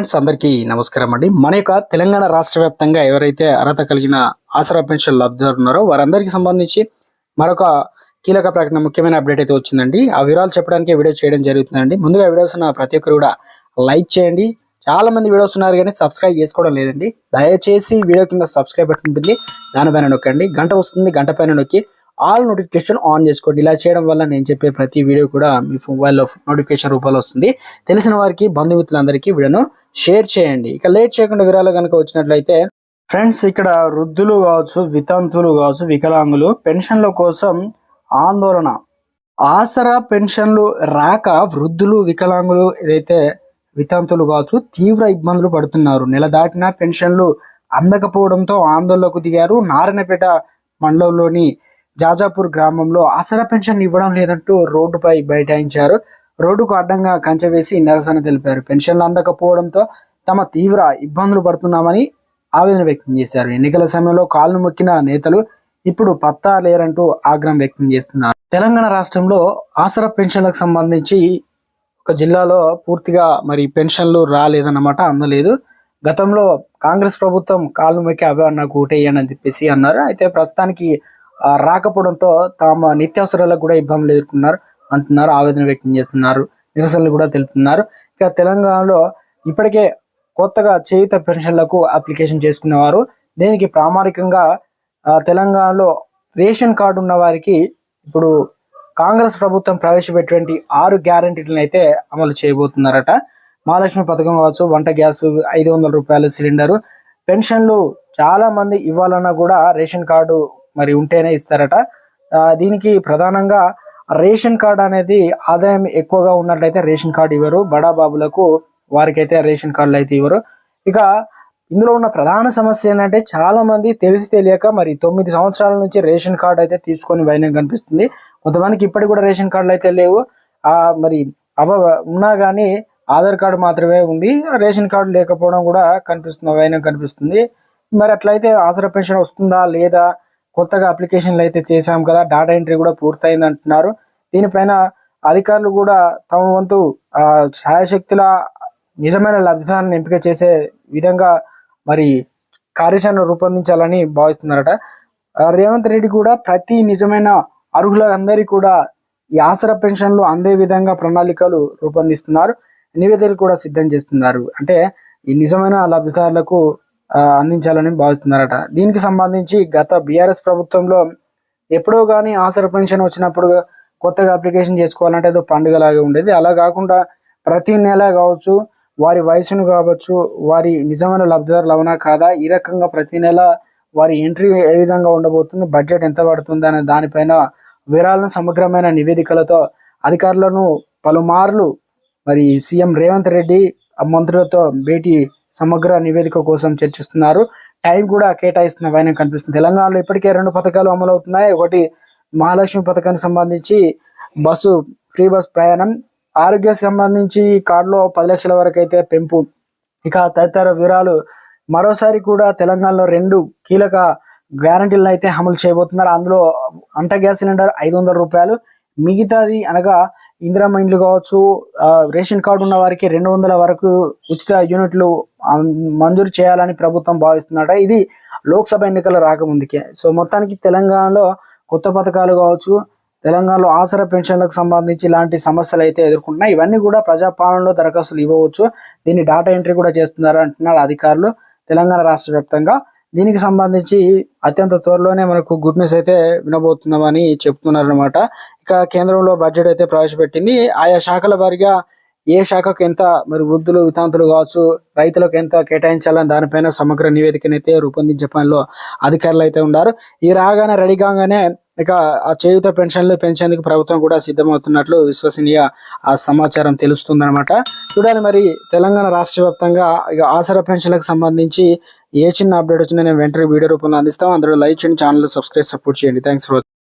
Friends అందరికీ నమస్కారం అండి. మన యొక్క తెలంగాణ రాష్ట్ర వ్యాప్తంగా ఎవరైతే అర్హత కలిగిన ఆసరా పెన్షన్ లబ్ధిదారు ఉన్నారో వారందరికీ సంబంధించి మరొక కీలక ప్రకటన ముఖ్యమైన అప్డేట్ అయితే వచ్చిందండి. ఆ వివరాలు చెప్పడానికి వీడియో చేయడం జరుగుతుందండి. ముందుగా వీడియోస్ ఉన్న ప్రతి ఒక్కరు కూడా లైక్ చేయండి. చాలా మంది వీడియోస్ ఉన్నారు కానీ సబ్స్క్రైబ్ చేసుకోవడం లేదండి. దయచేసి వీడియో కింద సబ్స్క్రైబ్ బటన్ దానిపైన నొక్కండి. గంట వస్తుంది గంట పైన నొక్కి ఆల్ నోటిఫికేషన్ ఆన్ చేసుకోండి. ఇలా చేయడం వల్ల నేను చెప్పే ప్రతి వీడియో కూడా మీ మొబైల్లో నోటిఫికేషన్ రూపంలో వస్తుంది. తెలిసిన వారికి బంధుమిత్రులందరికీ వీడియోను షేర్ చేయండి. ఇక లేట్ చేయకుండా వివరాలు కనుక వచ్చినట్లయితే ఫ్రెండ్స్ ఇక్కడ వృద్ధులు కావచ్చు వితంతులు కావచ్చు వికలాంగులు పెన్షన్ల కోసం ఆందోళన. ఆసరా పెన్షన్లు రాక వృద్ధులు వికలాంగులు ఏదైతే వితంతులు కావచ్చు తీవ్ర ఇబ్బందులు పడుతున్నారు. నెల దాటిన పెన్షన్లు అందకపోవడంతో ఆందోళనకు దిగారు. నారాయణపేట మండలంలోని జాజాపూర్ గ్రామంలో ఆసరా పెన్షన్ ఇవ్వడం లేదంటూ రోడ్డుపై బైఠాయించారు. రోడ్డుకు అడ్డంగా కంచె వేసి నిరసన తెలిపారు. పెన్షన్లు అందకపోవడంతో తమ తీవ్ర ఇబ్బందులు పడుతున్నామని ఆవేదన వ్యక్తం చేశారు. ఎన్నికల సమయంలో కాళ్ళు మొక్కిన నేతలు ఇప్పుడు పత్తా లేరంటూ ఆగ్రహం వ్యక్తం చేస్తున్నారు. తెలంగాణ రాష్ట్రంలో ఆసరా పెన్షన్లకు సంబంధించి ఒక జిల్లాలో పూర్తిగా మరి పెన్షన్లు రాలేదన్నమాట అందలేదు. గతంలో కాంగ్రెస్ ప్రభుత్వం కాళ్ళు మొక్కి అవే నాకు ఓటేయని అని చెప్పేసి అన్నారు. అయితే ప్రస్తుతానికి రాకపోవడంతో తమ నిత్యావసరాలకు కూడా ఇబ్బందులు ఎదుర్కొన్నారు అంటున్నారు ఆవేదన వ్యక్తం చేస్తున్నారు నిరసనలు కూడా తెలుపుతున్నారు. ఇక తెలంగాణలో ఇప్పటికే కొత్తగా చేయుత పెన్షన్లకు అప్లికేషన్ చేసుకునేవారు దీనికి ప్రామాణికంగా తెలంగాణలో రేషన్ కార్డు ఉన్న వారికి ఇప్పుడు కాంగ్రెస్ ప్రభుత్వం ప్రవేశపెట్టినటువంటి ఆరు గ్యారంటీలను అయితే అమలు చేయబోతున్నారట. మహాలక్ష్మి పథకం కావచ్చు వంట గ్యాస్ ఐదు వందల రూపాయల సిలిండరు పెన్షన్లు చాలా మంది ఇవ్వాలన్నా కూడా రేషన్ కార్డు మరి ఉంటేనే ఇస్తారట. దీనికి ప్రధానంగా రేషన్ కార్డు అనేది ఆదాయం ఎక్కువగా ఉన్నట్లయితే రేషన్ కార్డు ఇవ్వరు. బడా బాబులకు వారికైతే రేషన్ కార్డులు అయితే ఇవ్వరు. ఇక ఇందులో ఉన్న ప్రధాన సమస్య ఏంటంటే చాలా మంది తెలిసి తెలియక మరి తొమ్మిది సంవత్సరాల నుంచి రేషన్ కార్డు అయితే తీసుకొని వైనం కనిపిస్తుంది. కొంతమందికి ఇప్పటికి కూడా రేషన్ కార్డులు అయితే లేవు. ఆ మరి అవ ఉన్నా కానీ ఆధార్ కార్డు మాత్రమే ఉంది. రేషన్ కార్డు లేకపోవడం కూడా కనిపిస్తుంది వైనం కనిపిస్తుంది. మరి అట్లయితే ఆసరా పెన్షన్ వస్తుందా లేదా కొత్తగా అప్లికేషన్లు అయితే చేశాం కదా డాటా ఎంట్రీ కూడా పూర్తయింది అంటున్నారు దీనిపైన అధికారులు కూడా తమ వంతు సాయశక్తుల నిజమైన లబ్ధిదారులను ఎంపిక చేసే విధంగా మరి కార్యాచరణ రూపొందించాలని భావిస్తున్నారట. రేవంత్ రెడ్డి కూడా ప్రతి నిజమైన అర్హులందరికీ కూడా ఈ ఆసరా పెన్షన్లు అందే విధంగా ప్రణాళికలు రూపొందిస్తున్నారు. నివేదికలు కూడా సిద్ధం చేస్తున్నారు. అంటే ఈ నిజమైన లబ్ధిదారులకు అందించాలని భావిస్తున్నారట. దీనికి సంబంధించి గత బీఆర్ఎస్ ప్రభుత్వంలో ఎప్పుడో కానీ ఆసర పెన్షన్ వచ్చినప్పుడు కొత్తగా అప్లికేషన్ చేసుకోవాలంటే ఏదో పండుగలాగా ఉండేది. అలా కాకుండా ప్రతి నెల కావచ్చు వారి వయసును కావచ్చు వారి నిజమైన లబ్ధిదారులు అవునా కాదా ఈ రకంగా ప్రతి నెల వారి ఎంట్రీ ఏ విధంగా ఉండబోతుంది బడ్జెట్ ఎంత పడుతుంది అనే దానిపైన వివరాలను సమగ్రమైన నివేదికలతో అధికారులను పలుమార్లు మరి సీఎం రేవంత్ రెడ్డి మంత్రులతో భేటీ సమగ్ర నివేదిక కోసం చర్చిస్తున్నారు. టైం కూడా కేటాయిస్తున్న వైనం కనిపిస్తుంది. తెలంగాణలో ఇప్పటికే రెండు పథకాలు అమలు అవుతున్నాయి ఒకటి మహాలక్ష్మి పథకానికి సంబంధించి బస్సు ఫ్రీ బస్ ప్రయాణం. ఆరోగ్య సంబంధించి కార్డులో పది లక్షల వరకు అయితే పెంపు. ఇక తదితర వివరాలు మరోసారి కూడా తెలంగాణలో రెండు కీలక గ్యారంటీలను అయితే అమలు చేయబోతున్నారు. అందులో అంట గ్యాస్ సిలిండర్ ఐదు వందల రూపాయలు మిగతాది అనగా ఇందిరమ్మ ఇండ్లు కావచ్చు రేషన్ కార్డు ఉన్న వారికి రెండు వందల వరకు ఉచిత యూనిట్లు మంజూరు చేయాలని ప్రభుత్వం భావిస్తుందట. ఇది లోక్సభ ఎన్నికలు రాకముందుకే. సో మొత్తానికి తెలంగాణలో కొత్త పథకాలు కావచ్చు తెలంగాణలో ఆసరా పెన్షన్లకు సంబంధించి ఇలాంటి సమస్యలు అయితే ఎదుర్కొంటున్నాయి. ఇవన్నీ కూడా ప్రజాపాలనలో దరఖాస్తులు ఇవ్వవచ్చు. దీన్ని డాటా ఎంట్రీ కూడా చేస్తున్నారు అంటున్నారు అధికారులు తెలంగాణ రాష్ట్ర వ్యాప్తంగా. దీనికి సంబంధించి అత్యంత త్వరలోనే మనకు గుడ్ న్యూస్ అయితే వినబోతున్నామని చెప్తున్నారు అనమాట ఇక కేంద్రంలో బడ్జెట్ అయితే ప్రవేశపెట్టింది. ఆయా శాఖల వారిగా ఏ శాఖకు ఎంత మరి వృద్ధులు వితాంతులు కావచ్చు రైతులకు ఎంత కేటాయించాలని దానిపైన సమగ్ర నివేదికనైతే రూపొందించే పనిలో అధికారులు అయితే ఉన్నారు ఈ రాగానే రెడీ కాగానే ఇక ఆ చేయుత పెన్షన్లు పెంచేందుకు ప్రభుత్వం కూడా సిద్ధమవుతున్నట్లు విశ్వసనీయ ఆ సమాచారం తెలుస్తుందన్నమాట. చూడాలి మరి తెలంగాణ రాష్ట్ర వ్యాప్తంగా ఇక ఆసరా పెన్షన్లకు సంబంధించి ఏ చిన్న అప్డేట్ వచ్చినా నేను వెంటనే వీడియో రూపంలో అందిస్తాం. అందులో లైక్ చేయండి ఛానల్ సబ్స్క్రైబ్ సపోర్ట్ చేయండి. Thanks for